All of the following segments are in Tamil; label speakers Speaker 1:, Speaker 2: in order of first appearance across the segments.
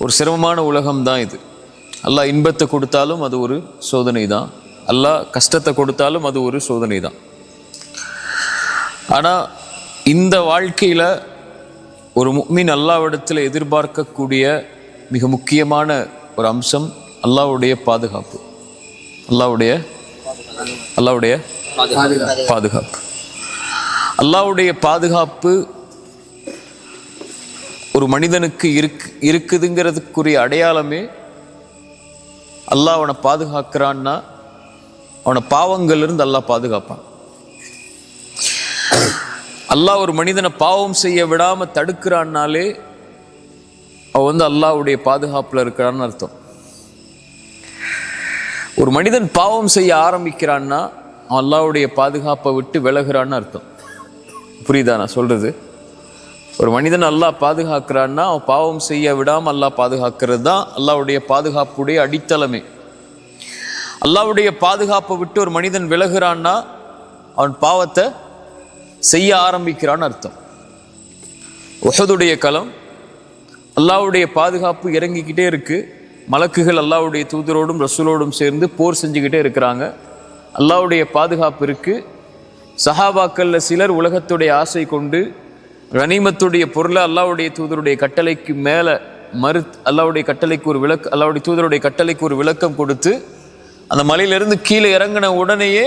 Speaker 1: ஒரு சிரமமான உலகம் தான் இது. அல்லாஹ் இன்பத்தை கொடுத்தாலும் அது ஒரு சோதனை தான் அல்லாஹ் கஷ்டத்தை கொடுத்தாலும் அது ஒரு சோதனை தான் ஆனால் இந்த வாழ்க்கையில் ஒரு முக்மின் அல்லாவிடத்தில் எதிர்பார்க்கக்கூடிய மிக முக்கியமான ஒரு அம்சம் அல்லாஹ்வுடைய பாதுகாப்பு. அல்லாவுடைய அல்லாஹ்வுடைய பாதுகாப்பு. அல்லாவுடைய பாதுகாப்பு ஒரு மனிதனுக்கு இருக்கு இருக்குதுங்கிறதுக்குரிய அடையாளமே அல்லாஹ் அவனை பாதுகாக்கிறான்னா அவனை பாவங்கள்லேருந்து அல்லாஹ் பாதுகாப்பான். அல்லாஹ் ஒரு மனிதனை பாவம் செய்ய விடாமல் தடுக்கிறான்னாலே அவன் வந்து அல்லாஹ்வுடைய பாதுகாப்பில் இருக்கிறான்னு அர்த்தம். ஒரு மனிதன் பாவம் செய்ய ஆரம்பிக்கிறான்னா அவன் அல்லாவுடைய பாதுகாப்பை விட்டு விலகுறான்னு அர்த்தம். புரியுதா நான் சொல்கிறது ஒரு மனிதன் அல்லாஹ் பாதுகாக்கிறான்னா அவன் பாவம் செய்ய விடாமல் அல்லாஹ் பாதுகாக்கிறது தான் அல்லாவுடைய பாதுகாப்புடைய அடித்தளமே. அல்லாவுடைய பாதுகாப்பை விட்டு ஒரு மனிதன் விலகுறான்னா அவன் பாவத்தை செய்ய ஆரம்பிக்கிறான்னு அர்த்தம். உஹதுடைய களம் அல்லாவுடைய பாதுகாப்பு இறங்கிக்கிட்டே இருக்கு. மலக்குகள் அல்லாவுடைய தூதரோடும் ரசூலோடும் சேர்ந்து போர் செஞ்சுக்கிட்டே இருக்கிறாங்க. அல்லாவுடைய பாதுகாப்பு இருக்கு. சஹாபாக்களில் சிலர் உலகத்துடைய ஆசை கொண்டு கனிமத்துடைய பொருளை அல்லாவுடைய தூதருடைய கட்டளைக்கு மேலே மறு அல்லாவுடைய கட்டளைக்கு ஒரு விளக்கு அல்லாவுடைய தூதருடைய கட்டளைக்கு ஒரு விளக்கம் கொடுத்து அந்த மலையிலிருந்து கீழே இறங்கின உடனேயே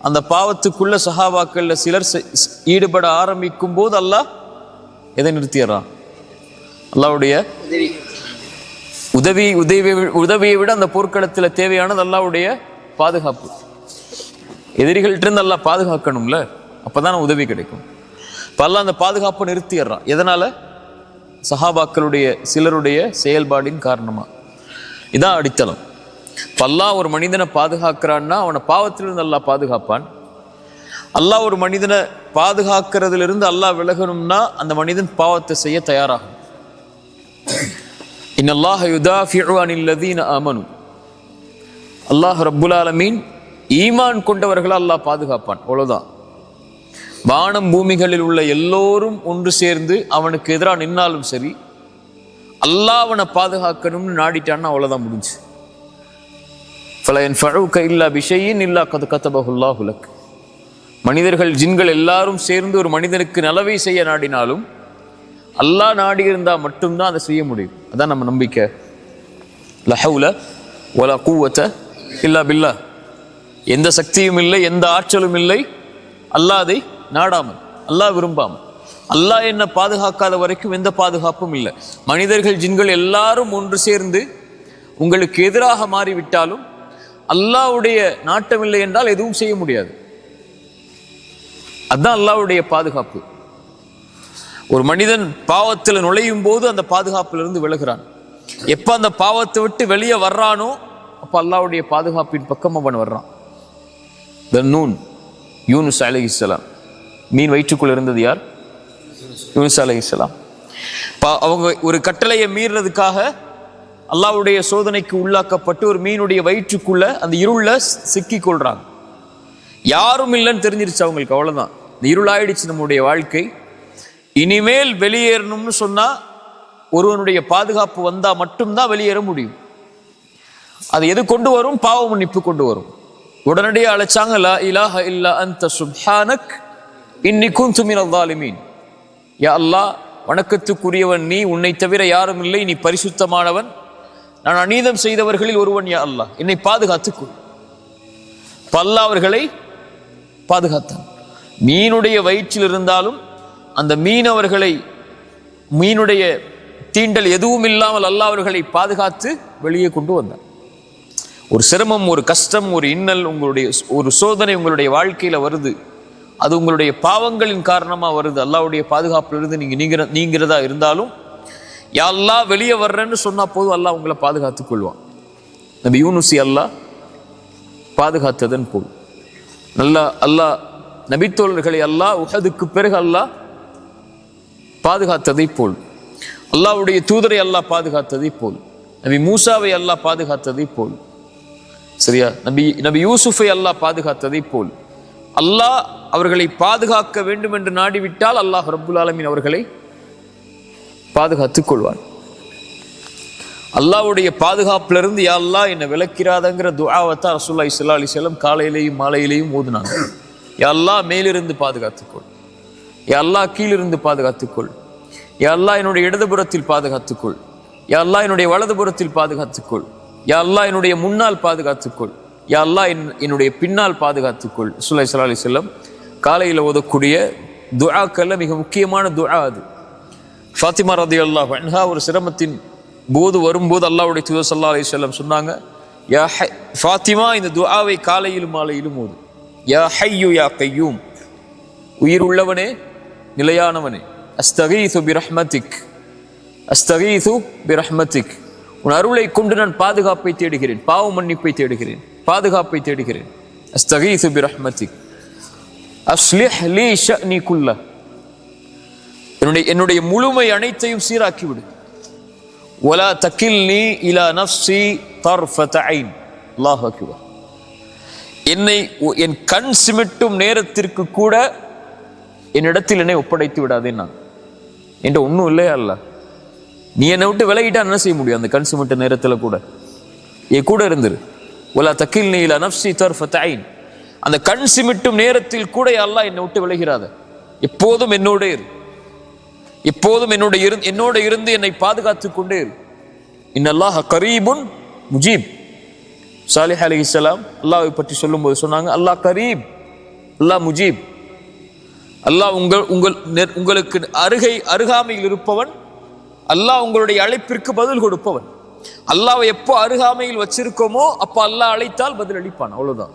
Speaker 1: அந்த பாவத்துக்குள்ள சஹாபாக்கள்ல சிலர் ஈடுபட ஆரம்பிக்கும் போது அல்லாஹ் எதை நிறுத்திடுறான் அல்லாஹ்வுடைய உதவி உதவி உதவியை விட அந்த போர்க்களத்தில் தேவையானது அல்லாவுடைய பாதுகாப்பு. எதிரிகள்கிட்ட இருந்து அல்லாஹ் பாதுகாக்கணும்ல? அப்போதான் உதவி கிடைக்கும். பல்ல அந்த பாதுகாப்பை நிறுத்திடுறான். எதனால? சஹாபாக்களுடைய சிலருடைய செயல்பாடின் காரணமா. இதான் அடித்தளம். பல்லா ஒரு மனிதனை பாதுகாக்கிறான்னா அவனை பாவத்திலிருந்து அல்லாஹ் பாதுகாப்பான். அல்லாஹ் ஒரு மனிதனை பாதுகாக்கிறதுலேருந்து அல்லாஹ் விலகணும்னா அந்த மனிதன் பாவத்தை செய்ய தயாராகும். இன்னல்லாஹ யுதாஃபிஉ அனில் லதீன அமனு அல்லாஹ் ரப்புல் ஆலமீன் ஈமான் கொண்டவர்களை அல்லாஹ் பாதுகாப்பான். அவ்வளோதான் வானம் பூமிகளில் உள்ள எல்லோரும் ஒன்று சேர்ந்து அவனுக்கு எதிராக நின்னாலும் சரி அல்லாஹ் அவனை பாதுகாக்கணும்னு நாடிட்டான்னு அவ்வளோதான் முடிஞ்சு. ஃபலயன் ஃபழுக்க இல்லா விஷயின் இல்லா கது கத்தபகுல்லா லக். மனிதர்கள் ஜின்கள் எல்லாரும் சேர்ந்து ஒரு மனிதனுக்கு நலவை செய்ய நாடினாலும் அல்லாஹ் நாடி இருந்தால் மட்டும்தான் அதை செய்ய முடியும். அதான் நம்ம நம்பிக்கை. லஹவுல வல கூவத்த இல்லா பில்லா. எந்த சக்தியும் இல்லை எந்த ஆற்றலும் இல்லை. அல்லாதை நாடாமல் அல்லாஹ் விரும்பாமல். அல்லாஹ் என்ன பாதுகாக்காத வரைக்கும் எந்த பாதுகாப்பும் இல்லை. மனிதர்கள் ஜின்கள் எல்லாரும் ஒன்று சேர்ந்து உங்களுக்கு எதிராக மாறிவிட்டாலும் அல்லாஹ்வுடைய நாட்டம் இல்லை என்றால் எதுவும் செய்ய முடியாது. அதுதான் அல்லாஹ்வுடைய பாதுகாப்பு. ஒரு மனிதன் பாவத்தில் நுழையும் போது அந்த பாதுகாப்பிலிருந்து விலகிறான். எப்ப அந்த பாவத்தை விட்டு வெளியே வர்றானோ அப்ப அல்லாவுடைய பாதுகாப்பின் பக்கம் அவன் வர்றான். த நூன் யூனுஸ் அலிஹிஸ்லாம் மீன் வயிற்றுக்குள் இருந்தது யார்? யூனுஸ் அலைஹிஸ்ஸலாம் பா- அவங்க ஒரு கட்டளையை மீறினதுக்காக அல்லாவுடைய சோதனைக்கு உள்ளாக்கப்பட்டு ஒரு மீனுடைய வயிற்றுக்குள்ள அந்த இருள்ல சிக்கி கொள்றாங்க. யாரும் இல்லைன்னு தெரிஞ்சிருச்சு அவங்களுக்கு அவ்வளவுதான். இந்த இருளாயிடுச்சு நம்முடைய வாழ்க்கை. இனிமேல் வெளியேறணும்னு சொன்னா ஒருவனுடைய பாதுகாப்பு வந்தா மட்டும்தான் வெளியேற முடியும். அது எது கொண்டு வரும்? பாவ மன்னிப்பு கொண்டு வரும். உடனடியாக அழைச்சாங்க லா இலாஹ இல்லா அந்த சுப்ஹானக் இன்னிக்கும் குந்து மினல் யா அல்லாஹ் வணக்கத்துக்குரியவன் நீ உன்னை தவிர யாரும் இல்லை நீ பரிசுத்தமானவன். நான் அநீதம் செய்தவர்களில் ஒருவன் யா அல்லா என்னை பாதுகாத்துக்கொள் பல்லா அவர்களை பாதுகாத்தான். மீனுடைய வயிற்றில் இருந்தாலும் அந்த மீனவர்களை மீனுடைய தீண்டல் எதுவும் இல்லாமல் அல்லா அவர்களை பாதுகாத்து வெளியே கொண்டு வந்தார் ஒரு சிரமம் ஒரு கஷ்டம் ஒரு இன்னல் உங்களுடைய ஒரு சோதனை உங்களுடைய வாழ்க்கையில் வருது. அது உங்களுடைய பாவங்களின் காரணமாக வருது. அல்லாவுடைய பாதுகாப்பிலிருந்து நீங்கள் நீங்கிற நீங்கிறதா இருந்தாலும் யாரெல்லாம் வெளியே வர்றேன்னு சொன்னால் போதும் அல்லாஹ் உங்களை பாதுகாத்துக் கொள்வான். நபி யூனுசி அல்லாஹ் பாதுகாத்ததன் போல். நல்லா அல்லாஹ் நபித்தோழர்களை அல்லாஹ் உஹதுக்கு பிறகு அல்லாஹ் பாதுகாத்ததை போல். அல்லாவுடைய தூதரை அல்லாஹ் பாதுகாத்ததை போல். நபி மூசாவை அல்லாஹ் பாதுகாத்ததை போல். சரியா? நபி நபி யூசுஃபை அல்லாஹ் பாதுகாத்ததை போல். அல்லாஹ் அவர்களை பாதுகாக்க வேண்டும் என்று நாடிவிட்டால் அல்லாஹ் ரப்புல் ஆலமின் அவர்களை பாதுகாத்துக் கொள்வார் அல்லாஹ்வுடைய பாதுகாப்புல இருந்து யா அல்லாஹ் என்னை விளக்கிறாதங்கிற துஆவத்தான் ரசூலுல்லாஹி ஸல்லல்லாஹு அலி செல்லம் காலையிலேயும் மாலையிலேயும் ஓதுனாங்க. யா மேலிருந்து பாதுகாத்துக்கொள் யா அல்லாஹ் கீழிருந்து பாதுகாத்துக்கொள் யா என்னுடைய இடதுபுறத்தில் பாதுகாத்துக்கொள் யா அல்லாஹ் என்னுடைய வலதுபுறத்தில் பாதுகாத்துக்கொள் யா என்னுடைய முன்னால் பாதுகாத்துக்கொள் யா அல்லாஹ் என் என்னுடைய பின்னால் பாதுகாத்துக்கொள். சுலை சல்லா அலி செல்லம் காலையில் ஓதக்கூடிய துஆக்கல்ல மிக முக்கியமான துஆ அது. ஃபாத்திமா ரதி அல்லாஹ் அன்ஹா ஒரு சிரமத்தின் போது வரும்போது அல்லாவுடைய தூதர் சல்லா அலி செல்லம் சொன்னாங்க யா ஹை ஃபாத்திமா இந்த துஆவை காலையிலும் மாலையிலும் ஓது. யா ஹையு யா கையூம். உயிர் உள்ளவனே நிலையானவனே. அஸ்தகீது பிரஹ்மதிக் அஸ்தகீது பிரஹ்மதிக் உன் அருளை கொண்டு நான் பாதுகாப்பை தேடுகிறேன் பாவ மன்னிப்பை தேடுகிறேன். பாதுகாப்பை தேடுகிறேன். அஸ்தகீது பிரஹ்மதிக் அஸ்லிஹ் லீ ஷஅனி என்னுடைய என்னுடைய முழுமை அனைத்தையும் சீராக்கி விடு தக்கில் நீ இலா நஃப்சி தர்ஃபத ஐன். அல்லாஹ் அக்பர். என்னை என் கண் சிமிட்டும் நேரத்திற்கு கூட என்னிடத்தில் என்னை ஒப்படைத்து விடாதே நான். என்கிட்ட ஒன்றும் இல்லையா அல்ல? நீ என்னை விட்டு விலகிட்டா என்ன செய்ய முடியும் அந்த கண் சிமிட்ட நேரத்தில் கூட? என் கூட இருந்துரு. ஒலா தக்கில் நீல நப்சி தர்ஃப ஐன் அந்த கண் சிமிட்டும் நேரத்தில் கூட அல்லாஹ் என்னை விட்டு விலகிறாத. எப்போதும் என்னோட இரு. எப்போதும் என்னோட இரு என்னோட இருந்து என்னை பாதுகாத்து கொண்டே இரு. இன்னல்லாஹ கரீபுன் முஜீப். சாலிஹ் அலைஹிஸ்ஸலாம் அல்லாஹ்வை பற்றி சொல்லும்போது சொன்னாங்க அல்லாஹ் கரீப் அல்லாஹ் முஜீப். அல்லாஹ் உங்கள் உங்கள் உங்களுக்கு அருகை அருகாமையில் இருப்பவன் அல்லாஹ் உங்களுடைய அழைப்பிற்கு பதில் கொடுப்பவன். அல்லாவை எப்போ அருகாமையில் வச்சிருக்கோமோ அப்போ அல்லாஹ் அழைத்தால் பதில் அவ்வளோதான் அவ்வளவுதான்.